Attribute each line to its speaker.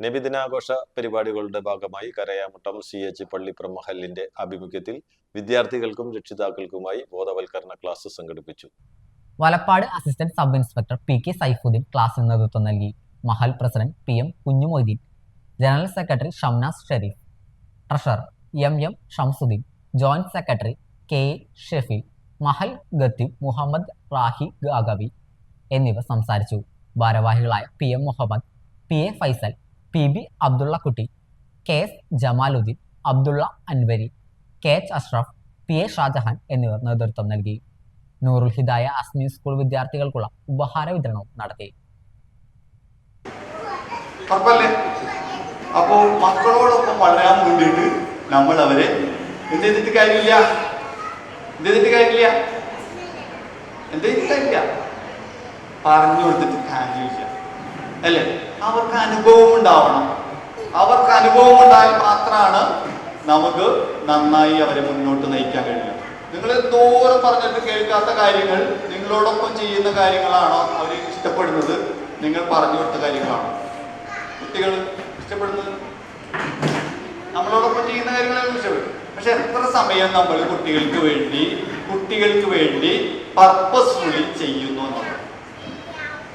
Speaker 1: നബിദിനാഘോഷ പരിപാടികളുടെ ഭാഗമായി Karayamuttam C H പള്ളി മഹലിന്റെ ആഭിമുഖ്യത്തിൽ വിദ്യാർത്ഥികൾക്കും രക്ഷിതാക്കൾക്കുമായി ബോധവൽക്കരണ ക്ലാസ് സംഘടിപ്പിച്ചു.
Speaker 2: Valappad assistant sub inspector P K Saifudheen ക്ലാസ്സിന് നേതൃത്വം നൽകി. Mahal president P M Kunjumoideen general secretary Shamnas Sherif treasurer M M Shamsudheen joint secretary K A Shefeel Mahal ഖത്തീബ് മുഹമ്മദ് റാഹി ഗാഗവി എന്നിവർ സംസാരിച്ചു. ഭാരവാഹികളായ P M Muhammad P A Faisal P B Abdulla Kutty K S Jamaludheen Abdulla Anvari K H Ashraf P A Shajahan എന്നിവർ നേതൃത്വം നൽകി. Noorul Hidaya Azmi school വിദ്യാർത്ഥികൾക്കുള്ള ഉപഹാര വിതരണവും നടത്തി.
Speaker 3: അപ്പോൾ അപ്പോ മക്കളോടൊപ്പം വളരാൻ വേണ്ടിയിട്ട് നമ്മൾ അവരെ എന്ത് ചെയ്തിട്ട് കാര്യമില്ല? എന്ത് ചെയ്തിട്ട് കാര്യമില്ല? എന്ത് ചെയ്തിട്ട് കാര്യമില്ല? പറഞ്ഞു കൊടുത്തിട്ട് കാര്യമില്ല. അല്ലേ? അവർക്ക് അനുഭവം ഉണ്ടാവണം. അവർക്ക് അനുഭവം ഉണ്ടായാൽ മാത്രമാണ് നമുക്ക് നന്നായി അവരെ മുന്നോട്ട് നയിക്കാൻ കഴിയുക. നിങ്ങൾ എന്തോരം പറഞ്ഞിട്ട് കേൾക്കാത്ത കാര്യങ്ങൾ നിങ്ങളോടൊപ്പം ചെയ്യുന്ന കാര്യങ്ങളാണോ അവർ ഇഷ്ടപ്പെടുന്നത്? നിങ്ങൾ പറഞ്ഞു കൊടുത്ത കാര്യങ്ങളാണോ? കുട്ടികൾ ഇഷ്ടപ്പെടുന്നത്? നമ്മളോടൊപ്പം ചെയ്യുന്ന കാര്യങ്ങളാണ് ഇഷ്ടപ്പെടും പക്ഷെ എത്ര സമയം നമ്മൾ കുട്ടികൾക്ക് വേണ്ടി കുട്ടികൾക്ക് വേണ്ടി പർപ്പസ്ഫുള്ളി ചെയ്യുന്നു എന്നുള്ളത്?